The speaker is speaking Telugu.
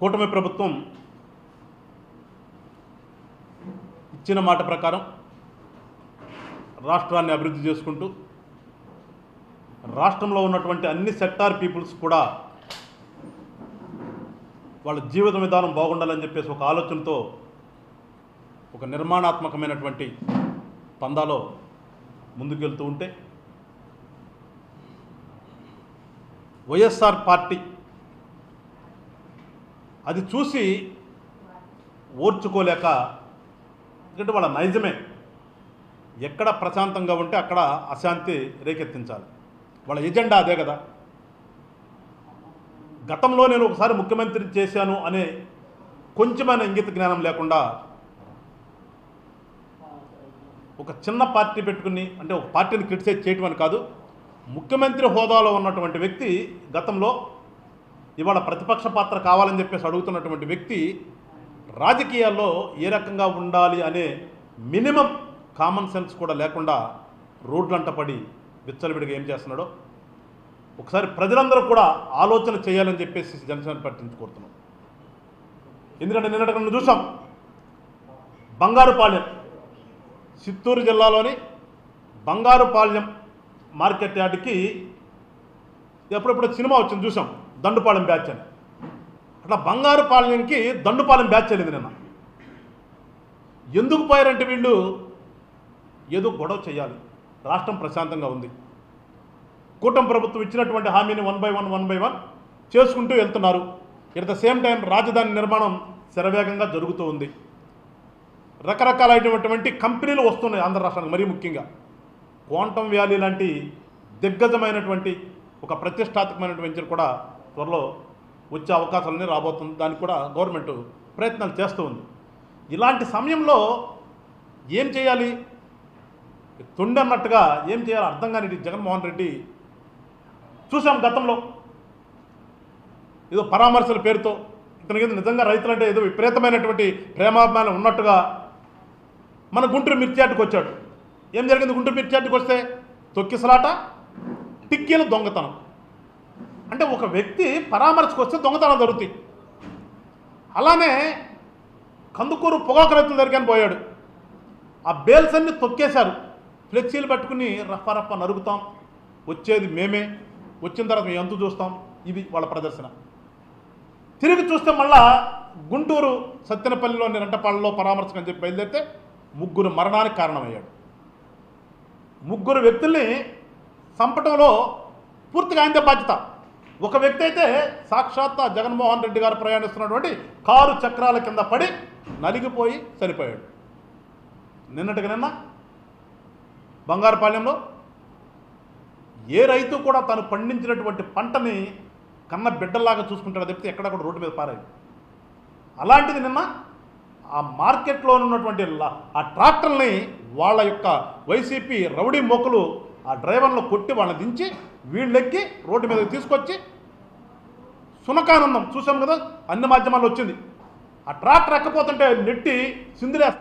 కూటమి ప్రభుత్వం ఇచ్చిన మాట ప్రకారం రాష్ట్రాన్ని అభివృద్ధి చేసుకుంటూ రాష్ట్రంలో ఉన్నటువంటి అన్ని సెక్టార్ పీపుల్స్ కూడా వాళ్ళ జీవిత విధానం బాగుండాలని చెప్పేసి ఒక ఆలోచనతో ఒక నిర్మాణాత్మకమైనటువంటి పందాలో ముందుకెళ్తూ ఉంటే వైఎస్ఆర్ పార్టీ అది చూసి ఓర్చుకోలేక ఎందుకంటే వాళ్ళ నైజమే. ఎక్కడ ప్రశాంతంగా ఉంటే అక్కడ అశాంతి రేకెత్తించాలి. వాళ్ళ ఎజెండా అదే కదా. గతంలో నేను ఒకసారి ముఖ్యమంత్రి చేశాను అనే కొంచెమైన ఇంగిత జ్ఞానం లేకుండా ఒక చిన్న పార్టీ పెట్టుకుని అంటే ఒక పార్టీని క్రిటిసైజ్ చేయటం అని కాదు ముఖ్యమంత్రి హోదాలో ఉన్నటువంటి వ్యక్తి గతంలో ఇవాళ ప్రతిపక్ష పాత్ర కావాలని చెప్పేసి అడుగుతున్నటువంటి వ్యక్తి రాజకీయాల్లో ఏ రకంగా ఉండాలి అనే మినిమం కామన్ సెన్స్ కూడా లేకుండా రోడ్లంట పడి విచ్చలవిడిగా ఏం చేస్తున్నాడో ఒకసారి ప్రజలందరూ కూడా ఆలోచన చేయాలని చెప్పేసి జనసేన పార్టీ కోరుతున్నాం. ఎందుకంటే నిన్నటి మనం చూసాం బంగారుపాళ్యం చిత్తూరు జిల్లాలోని బంగారుపాళ్యం మార్కెట్ యార్డ్కి ఎప్పుడెప్పుడు సినిమా వచ్చింది చూసాం. దండుపాలెం బ్యాచ్ అని. అట్లా బంగారుపాలెంకి దండుపాలెం బ్యాచ్ అనేది నిన్న. ఎందుకు పోయారంటే వీళ్ళు? ఏదో గొడవ చేయాలి. రాష్ట్రం ప్రశాంతంగా ఉంది. కూటమి ప్రభుత్వం ఇచ్చినటువంటి హామీని one by one one by one చేసుకుంటూ వెళ్తున్నారు. ఎట్ ద సేమ్ టైం రాజధాని నిర్మాణం శరవేగంగా జరుగుతూ ఉంది. రకరకాలైనటువంటి కంపెనీలు వస్తున్నాయి ఆంధ్ర రాష్ట్రానికి మరీ ముఖ్యంగా. క్వాంటమ్ వ్యాలీ లాంటి దిగ్గజమైనటువంటి ఒక ప్రతిష్టాత్మకమైనటువంటి వెంచర్ కూడా త్వరలో వచ్చే అవకాశాలన్నీ రాబోతుంది. దానికి కూడా గవర్నమెంట్ ప్రయత్నాలు చేస్తూ ఉంది. ఇలాంటి సమయంలో ఏం చేయాలి? తొండి అన్నట్టుగా ఏం చేయాలో? అర్థం కాని జగన్మోహన్ రెడ్డి చూసాం గతంలో. ఏదో పరామర్శల పేరుతో ఇతనికి కింద నిజంగా రైతులంటే ఏదో విపరీతమైనటువంటి ప్రేమాభిమానం ఉన్నట్టుగా మన గుంటూరు మిర్చియాటికి వచ్చాడు. ఏం జరిగింది గుంటూరు మిర్చియాటికి వస్తే తొక్కిసలాట టిక్కీల దొంగతనం. అంటే ఒక వ్యక్తి పరామర్శకు వస్తే దొంగతనం జరుగుతాయి. అలానే కందుకూరు పొగాకు రైతుల దగ్గరికి పోయాడు. ఆ బేల్స్ అన్ని తొక్కేశారు. ఫ్లెక్సీలు పట్టుకుని రఫ రఫ నరుగుతాం వచ్చేది మేమే. వచ్చిన తర్వాత మేము ఎంత చూస్తాం? ఇది వాళ్ళ ప్రదర్శన. తిరిగి చూస్తే మళ్ళా గుంటూరు సత్తెనపల్లిలోని రెంటపాళ్ళలో పరామర్శకం చెప్పి బయలుదేరితే ముగ్గురు మరణానికి కారణమయ్యాడు. ముగ్గురు వ్యక్తుల్ని చంపటంలో పూర్తిగా ఆయనదే బాధ్యత. ఒక వ్యక్తి అయితే సాక్షాత్ జగన్మోహన్ రెడ్డి గారు ప్రయాణిస్తున్నటువంటి కారు చక్రాల కింద పడి నలిగిపోయి చనిపోయాడు. నిన్నటికి నిన్న బంగారుపాలెంలో ఏ రైతు కూడా తను పండించినటువంటి పంటని కన్న బిడ్డల్లాగా చూసుకుంటాడో తప్పితే ఎక్కడ కూడా రోడ్డు మీద పారాయి అలాంటిది నిన్న ఆ మార్కెట్లో ఉన్నటువంటి ఆ ట్రాక్టర్ని వాళ్ళ యొక్క వైసీపీ రౌడీ మొక్కలు ఆ డ్రైవర్లను కొట్టి వాళ్ళని దించి వీళ్ళెక్కి రోడ్డు మీదకి తీసుకొచ్చి సునకానందం చూసాం కదా అన్ని మాధ్యమాల్లో వచ్చింది. ఆ ట్రాక్టర్ ఎక్కపోతుంటే నెట్టి సిందిరేస్తారు